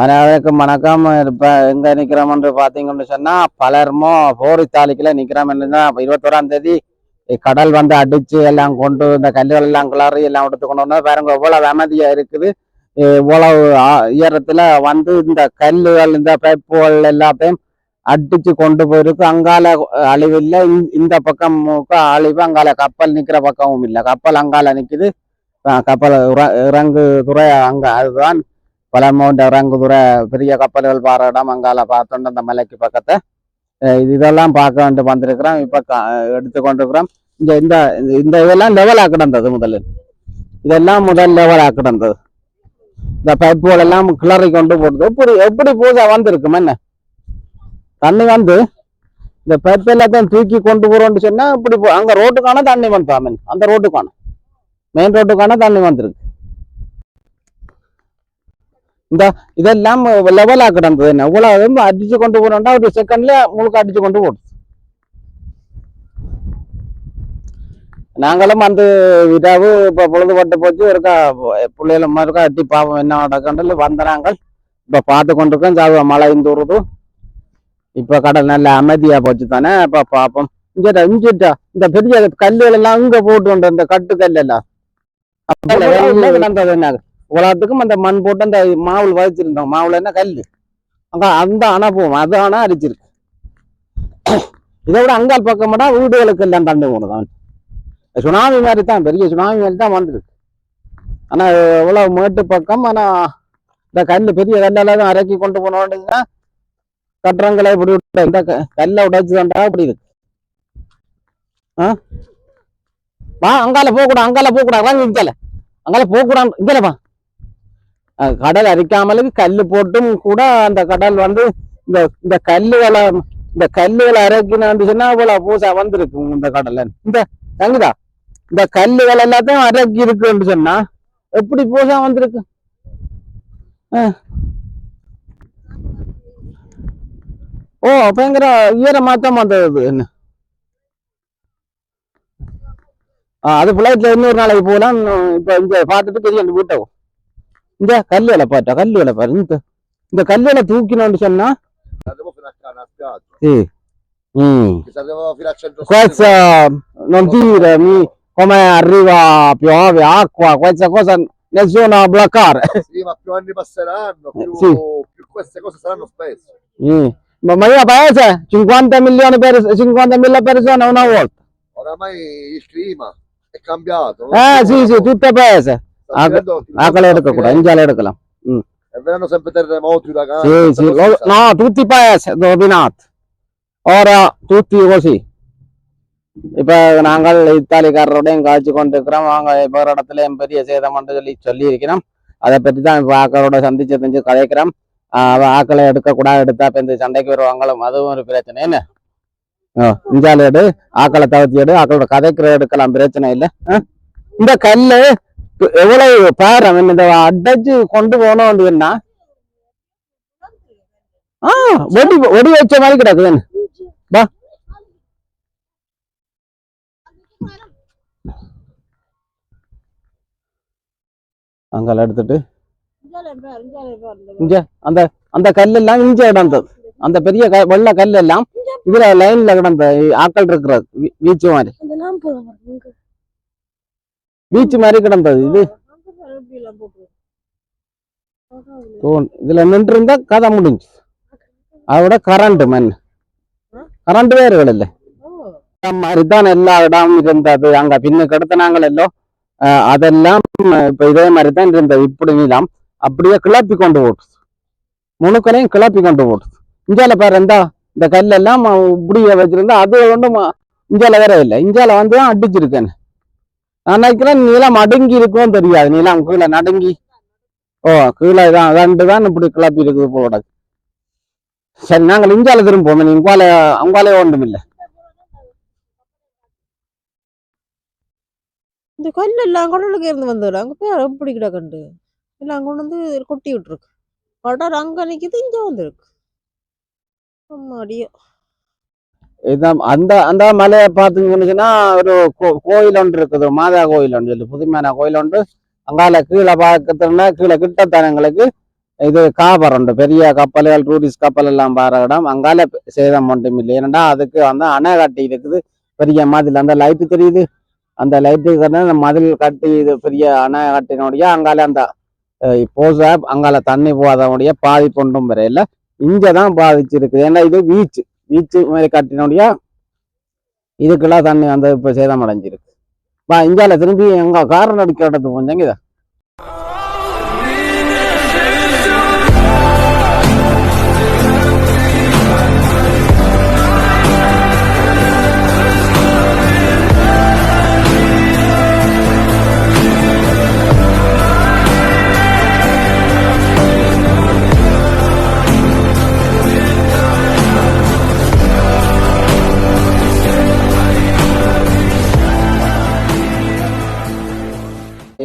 அனைவருக்கும் வணக்கம். இப்ப எங்க நிக்கிறோம்னு பாத்தீங்கன்னு சொன்னால் பலருமோ போரித்தாலிக்குல நிக்கிறோம்னு தான் இப்ப இருபத்தோராம் தேதி கடல் வந்து அடித்து எல்லாம் கொண்டு இந்த கல்லுகள் எல்லாம் கிளறி எல்லாம் எடுத்து கொண்டு வந்தா பாருங்க இவ்வளவு அமைதியாக இருக்குது. இவ்வளவு உயரத்தில் வந்து இந்த கல்லுகள் இந்த பைப்புகள் எல்லாத்தையும் அடிச்சு கொண்டு போயிருக்கு. அங்கால அழிவு இல்லை. இந்த பக்கம் அழிவு அங்கால கப்பல் நிற்கிற பக்கமும் இல்லை. கப்பல் அங்கால நிக்குது. கப்பல் இறங்கு துறை அங்க அதுதான். பலமௌண்ட் இறங்குதுறை பெரிய கப்பல்கள் பாற இடம் அங்கால பார்த்தோண்டு அந்த மலைக்கு பக்கத்தை இதெல்லாம் பார்க்க வந்து வந்திருக்கிறோம் இப்ப கா- எடுத்து கொண்டிருக்கிறோம் இந்த இந்த இந்த இதெல்லாம் லெவலாக கிடந்தது முதல்ல இதெல்லாம் முதல் லெவலாக கிடந்தது இந்த பைப்புகள் எல்லாம் கிளறி கொண்டு போடுது எப்படி எப்படி பூஜை வந்திருக்கும் என்ன தண்ணி வந்து இந்த பைப் எல்லாத்தையும் தூக்கி கொண்டு போறோம்னு சொன்னா இப்படி அங்கே அங்க ரோட்டுக்கான தண்ணி வந்துடும் அந்த ரோட்டுக்கான மெயின் ரோட்டுக்கான தண்ணி வந்திருக்கு இந்த இதெல்லாம் லெவலா கிடந்தது என்ன இவ்வளவு அடிச்சு கொண்டு போறோம்டா ஒரு செகண்ட்ல முழுக்க அடிச்சு கொண்டு போடும் நாங்களும் அந்த இரவு இப்ப பொழுதுபட்டு போச்சு இருக்கா பிள்ளைகள மாதிரி இருக்கா எட்டி பாப்போம் என்ன நடக்கண்டல வந்த நாங்கள் இப்ப பார்த்து கொண்டிருக்கோம் ஜாவ மழை இந்தூருது இப்ப கடல் நல்ல அமைதியா போச்சு தானே இப்ப பாப்போம் இங்கடா இங்கிட்டா இந்த பெரிய கல்லுகள் எல்லாம் இங்க போட்டு இந்த கட்டு கல் எல்லாம் அப்ப கிடந்தது என்ன உலகத்துக்கும் அந்த மண் போட்டு அந்த மாவுல வதச்சிருந்தோம். மாவுல என்ன? கல் அங்க அந்த அணை போவோம் அது அணை அரிச்சிருக்கு. இதை விட அங்கால் பக்கமாட்டா வீடுகளுக்கு எல்லாம் தண்ணி போனதான் சுனாமி மாதிரி தான் பெரிய சுனாமி மாதிரி தான் வந்திருக்கு. ஆனா இவ்வளவு மேட்டு பக்கம் ஆனா இந்த கல் பெரிய கல்லெல்லாம் தான் இறக்கி கொண்டு போன கட்டுறங்களை இப்படி விட்டு இந்த க- கல்லை உடைச்சு தாண்டா இப்படி இருக்கு. ஆ? வா அங்கால போகக்கூடாது அங்கால போகக்கூடாது. வாங்க இங்கே அங்கால போகக்கூடாது இங்கேலப்பா கடல் அரிக்காமலுக்கு கல்லு போட்டும் கூட அந்த கடல் வந்து இந்த இந்த கல்லுகளை இந்த கல்லுகளை அரைக்கினான்னு சொன்னா அவ்வளவு பூசா வந்திருக்கு இந்த கடல்ல. இந்த தங்குதா? இந்த கல்லுகள் எல்லாத்தையும் அரைக்கி இருக்குன்னு சொன்னா எப்படி பூசா வந்திருக்கு? ஓ பயங்கர ஈர மாத்தம் வந்தது என்ன? அது பிளைட்ல இன்னொரு நாளைக்கு போகலாம் இப்ப இங்க பார்த்துட்டு தெரியும் அந்த வீட்டை. இந்த கல்லு வேலை பாட்டா கல்லு வேலை பாரு இந்த இந்த கல்லு வேலை தூக்கினோம்னு சொன்னா Arrivo fino a Cana, a spiaggia. sì mm. Che se arrivavo fino a centro questa non dire mi come arriva piove acqua questa cosa nessuno bloccare Sì, ma più anni passeranno, più, Sì. più queste cose saranno spesso. Mm. ma ma io paese 50 milioni per 50 mila persone una volta Oramai il clima è cambiato. non eh si sì può- sì tutte paese sta finendo- il ஆக்களை sai. no, tutti i paesi dominati. Ora tutti così. இப்ப நாங்கள் இத்தாலிக்காரரோடையும் காய்ச்சி கொண்டிருக்கிறோம். அவங்க இப்போ ஒரு இடத்துலயும் பெரிய சேதம் என்று சொல்லி சொல்லி இருக்கிறோம் அதை பற்றி தான் இப்போ ஆக்களோட சந்திச்சு தெரிஞ்சு கதைக்கிறோம். ஆக்களை எடுக்கக்கூடாது எடுத்தா இப்போ இந்த சண்டைக்கு வருவாங்களும். அதுவும் ஒரு பிரச்சனை. என்ன? இஞ்சால எடு ஆக்களை தவிர்த்து எடு ஆக்களோட கதைக்கிற எடுக்கலாம். பிரச்சனை இல்லை? இந்த கல்லு எவ்வளவு பாரு இந்த அடைச்சு கொண்டு போனோம் அப்படின்னா ஆ வெடி வெடி வச்ச மாதிரி கிடக்குது வா. அங்கால எடுத்துட்டு. இங்க அந்த அந்த கல்லெல்லாம் இஞ்ச கிடந்தது. அந்த பெரிய க வெள்ளை கல் எல்லாம் இதுல லைன்ல கிடந்த ஆக்கள் இருக்கிறது வீ- வீச்சு மாதிரி. பீச் மாதிரி கிடந்தது இது. இதுல நின்று இருந்தா கதை முடிஞ்சு. அதோட கரண்ட் மண் கரண்ட் வேறுகள் இல்லை. மாதிரிதான் எல்லா இடம் இருந்தது. அங்க பின்ன எடுத்தனாங்களோ அதெல்லாம் இப்ப இதே மாதிரி தான் இருந்தது. இப்படி நீளம் அப்படியே கிளப்பி கொண்டு போட்டுது முணுக்கரையும் கிளப்பி கொண்டு போட்டுது இஞ்சால பாரு இந்த இந்த கல்லெல்லாம் இப்படியே வச்சிருந்தா அது ஒன்றும் இஞ்சால வேற இல்லை. இஞ்சால வந்து தான் அடிச்சிருக்கேன் நினைக்கிறேன் நிலம் அடங்கி இருக்கும் தெரியாது. நிலம் கீழே நடுங்கி. ஓ கீழே தான் ரெண்டு தான் இப்படி கிளப்பி இருக்குது போல சரி நாங்கள் இஞ்சால திரும்புவோம் உங்கால அங்காலே ஒன்றும் இல்லை. இந்த கல் எல்லாம் கடலுக்கு இருந்து வந்தது அங்க பேர் எப்படி கிடக்கண்டு எல்லாம் கொண்டு வந்து கொட்டி விட்டுருக்கு. கடல் அங்கே நிற்கிது இங்கே வந்துருக்கு அம்மாடியோ. இதான் அந்த அந்த மலையை பார்த்தீங்கன்னு ஒரு கோ- கோயில் ஒன்று இருக்குது மாதா கோயில் ஒன்று சொல்லி புதுமையான கோயில் ஒன்று. அங்கால கீழே பார்க்கறதுனா கீழே கிட்டத்தனங்களுக்கு இது காபர் உண்டு. பெரிய கப்பல்கள் டூரிஸ்ட் கப்பல் எல்லாம் பாரு இடம். அங்கால சேதம் ஒன்றும் இல்லை. ஏன்னா அதுக்கு வந்து அணை கட்டி இருக்குது. பெரிய மதில் அந்த லைட்டு தெரியுது. அந்த லைட்டு மதில் கட்டி இது பெரிய அணை கட்டினுடைய அங்கால அந்த போச அங்கால தண்ணி போகாதனுடைய பாதிப்பு ஒன்றும் வரையில இங்கே தான் பாதிச்சிருக்கு ஏன்னா இது பீச்சு பீச்சு மாதிரி கட்டினுடைய இதுக்கெல்லாம் தண்ணி வந்து இப்போ சேதம் அடைஞ்சிருக்கு இப்போ இந்தியாவில் திரும்பி எங்க காரணம் அடிக்கிற இடத்துக்கு கொஞ்சம் இதா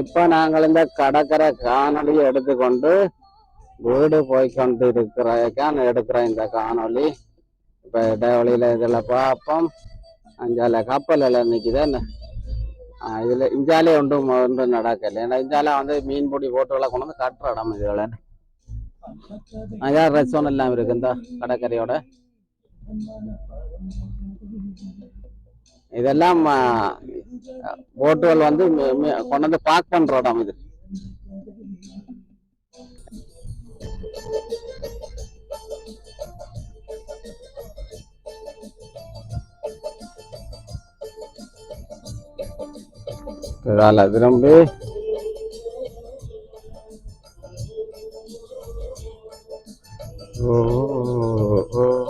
இப்ப நாங்கள் இந்த கடற்கரை காணொலியை எடுத்துக்கொண்டு வீடு போய் கொண்டு இருக்கிறதுக்கான் எடுக்கிறோம் இந்த காணொலி இப்ப இடைவெளியில இதுல பார்ப்போம். அஞ்சால கப்பல் எல்லாம் நிக்குது இதுல இஞ்சாலே ஒன்றும் ஒன்றும் நடக்கல. ஏன்னா இஞ்சால வந்து மீன் பொடி போட்டுகளை கொண்டு வந்து கட்டுற இடம் இதுல. அஞ்சா ரெஸ்டாரண்ட் எல்லாம் இருக்கு இந்த கடற்கரையோட? இதெல்லாம் போட்டுகள் வந்து கொண்டாந்து கொண்டு வந்து பார்க் பண்ற இடம் இது இதால திரும்பி ஓ, ஓ.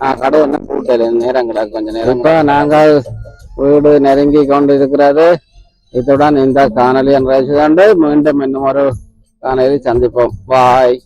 போகிறே கடை என்ன கூட்டல? நேரம் கிடக்கு கொஞ்சம் நேரம். இப்போ நாங்கள் வீடு நெருங்கி கொண்டு இருக்கிறது இத்துடன் இந்த காணொலி என்ற மீண்டும் இன்னும் ஒரு காணொலி சந்திப்போம். பாய்.